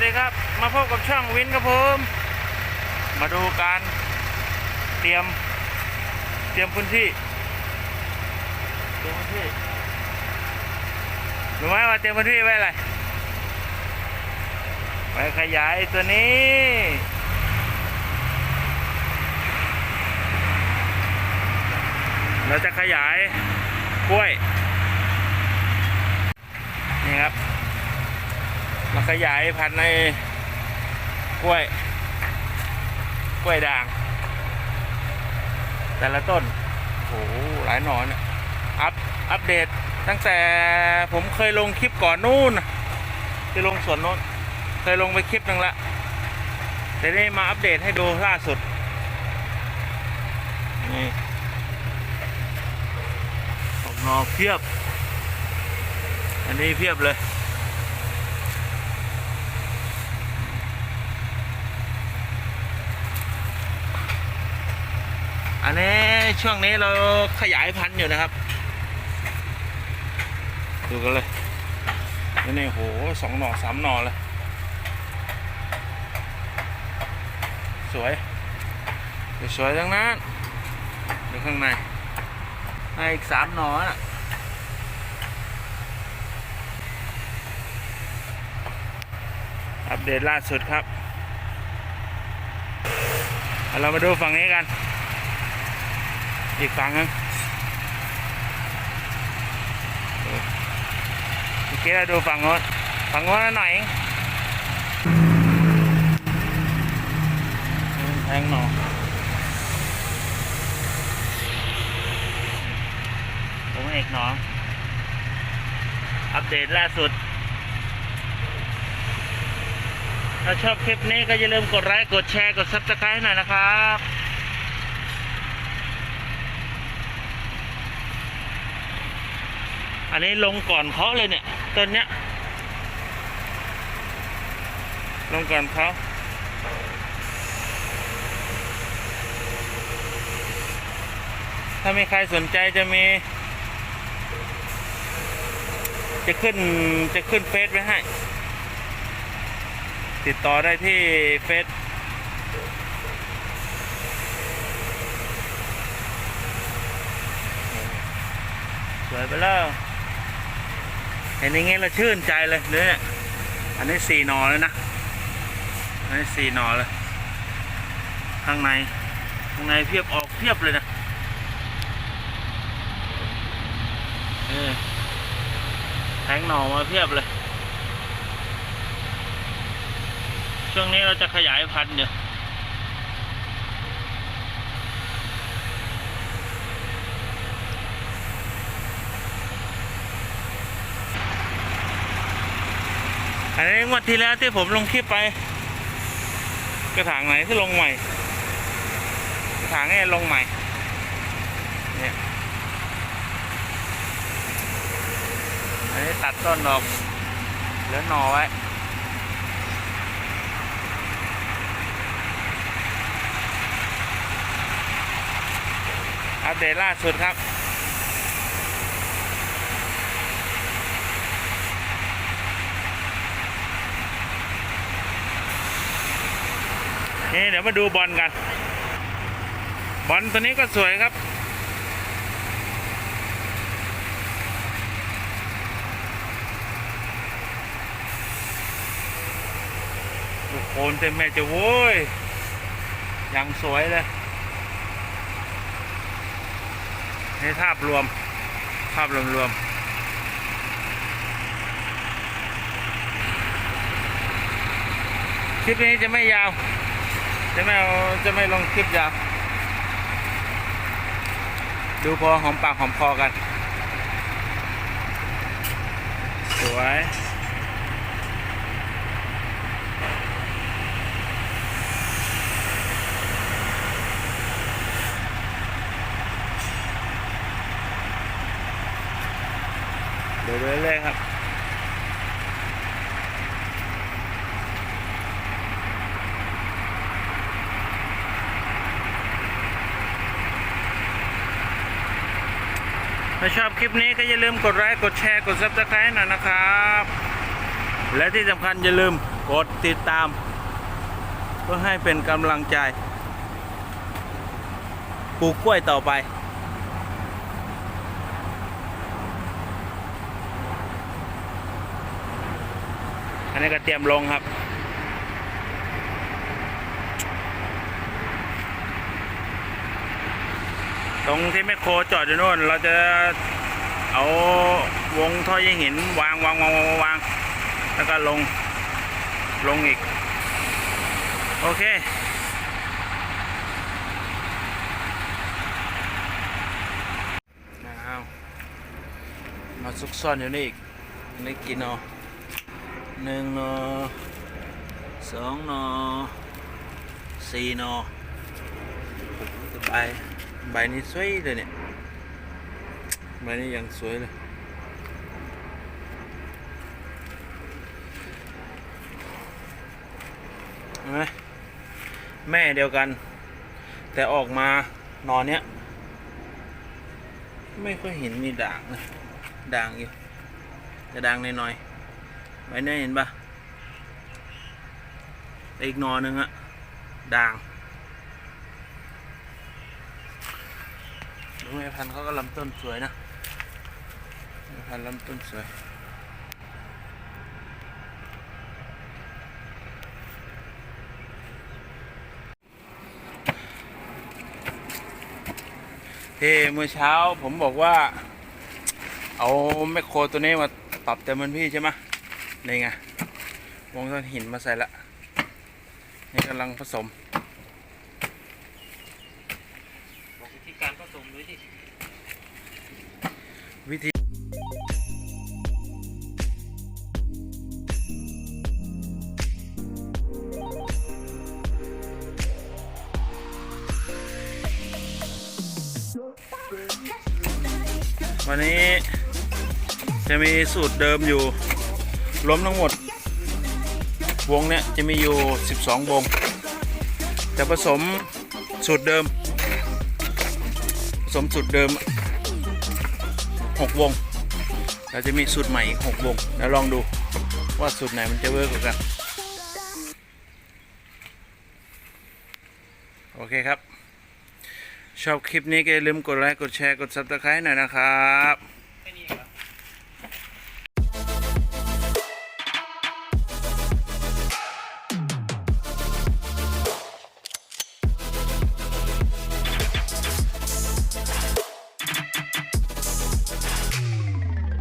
วัสดีครับ มาพบกับช่องวินครับผม มาดูการเตรียม เตรียมพื้นที่ เตรียมพื้นที่รู้ไหมว่าเตรียมพื้นที่ไว้อะไรไว้ขยายตัวนี้เราจะขยายกล้วย นี่ครับ มาขยายพันธุ์ในกล้วย กล้วยด่าง แต่ละต้น โอ้โห หลายหนอนเนี่ยอัพอัปเดตตั้งแต่ผมเคยลงคลิปก่อนนู่นที่ลงสวนโน้นเคยลงไปคลิปหนึ่งละแต่นี่มาอัปเดตให้ดูล่าสุด นี่ออกหนอเพียบ อันนี้เพียบเลย อันนี้ช่วงนี้เราขยายพันธุ์อยู่นะครับ ดูกันเลยนี่นี่โหสองหน่อสามหน่อเลย สวย สวยทั้งนั้นดูข้างในในอีกสามหน่อน่ะอัปเดตล่าสุดครับเอาเรามาดูฝั่งนี้กัน อีกฝั่งนึงเมื่อกี้เราดูฝั่งโน้นฝั่งโน้นหน่อยแทงหนอผมเอกหนออัปเดตล่าสุด ถ้าชอบคลิปนี้ก็อย่าลืมกดไลค์ กดแชร์ กด subscribe ให้หน่อยนะครับ อันนี้ลงก่อนเขาเลยเนี่ยต้นเนี้ย ลงก่อนเขาถ้ามีใครสนใจจะมี จะขึ้นจะขึ้นเฟซไว้ให้ ติดต่อได้ที่เฟซสวยไปแล้ว เห็นอย่างงี้เราชื่นใจเลยเนี่ยอันนี้สี่หนอเลยนะอันนี้สี่หนอเลย ข้างในข้างในเพียบออกเพียบเลยนะแทงหน่อมาเพียบเลย ช่วงนี้เราจะขยายพันธุ์อยู่ อันนี้งวดที่แล้วที่ผมลงคลิปไป กระถางไหนที่ลงใหม่ กระถางนี้ลงใหม่ เนี่ย อันนี้ตัดต้นออกเหลือหน่อไว้อัปเดตล่าสุดครับ นี่เดี๋ยวมาดูบอลกัน บอลตัวนี้ก็สวยครับโอ้โหเต็มแม่จะโว้ยยังสวยเลย ในภาพรวม ภาพรวมรวมคลิปนี้จะไม่ยาว จะไม่เอาจะไม่ลงคลิปยาวดูพอหอมปากหอมคอกัน สวยเดูไปเรื่อยๆครับ ถ้าชอบคลิปนี้ก็อย่าลืมกดไลค์กดแชร์กด subscribe หน่อยนะครับ และที่สำคัญอย่าลืมกดติดตาม เพื่อให้เป็นกำลังใจปลูกกล้วยต่อไป อันนี้ก็เตรียมลงครับ ตรงที่แมคโครจอดอยู่โน่นเราจะเอาวงท่อยิงหินวางวางวางวางวางแล้วก็ลงลงอีก โอเคอ้ามาซุกซ่อนอยู่นี่อีกอันนี้กี่หนอหนึ่งหนอสองหนอสี่หนอใบ ใบนี้สวยเลยเนี่ยใบนี้ยังสวยเลยเห็นไหมแม่เดียวกัน แต่ออกมานอนเนี้ย ไม่ค่อยเห็นมีด่างนะด่างอยู่แต่ด่างน้อยๆใบนี้เห็นปะอีกนอนหนึ่งอะด่าง ดูแม่พันธุ์เขาก็ลำต้นสวยนะแม่พันธุ์ลำต้นสวยเฮ้เมื่อเช้าผมบอกว่า เอาแมคโครตัวนี้มาปรับเต็มมันพี่ใช่ไหมนี่ไงวงต้นหินมาใส่ละนี่กำลังผสม วันนี้จะมีสูตรเดิมอยู่รวมทั้งหมด วงเนี้ยจะมีอยู่ 12 วง แต่ผสมสูตรเดิม ผสมสูตรเดิม 6 วง เราจะมีสูตรใหม่อีก6วงแล้วลองดูว่าสูตรไหนมันจะเวิร์กกว่ากัน โอเคครับ ชอบคลิปนี้ก็อย่าลืมกดไลค์ กดแชร์ กด subscribe หน่อยนะครับ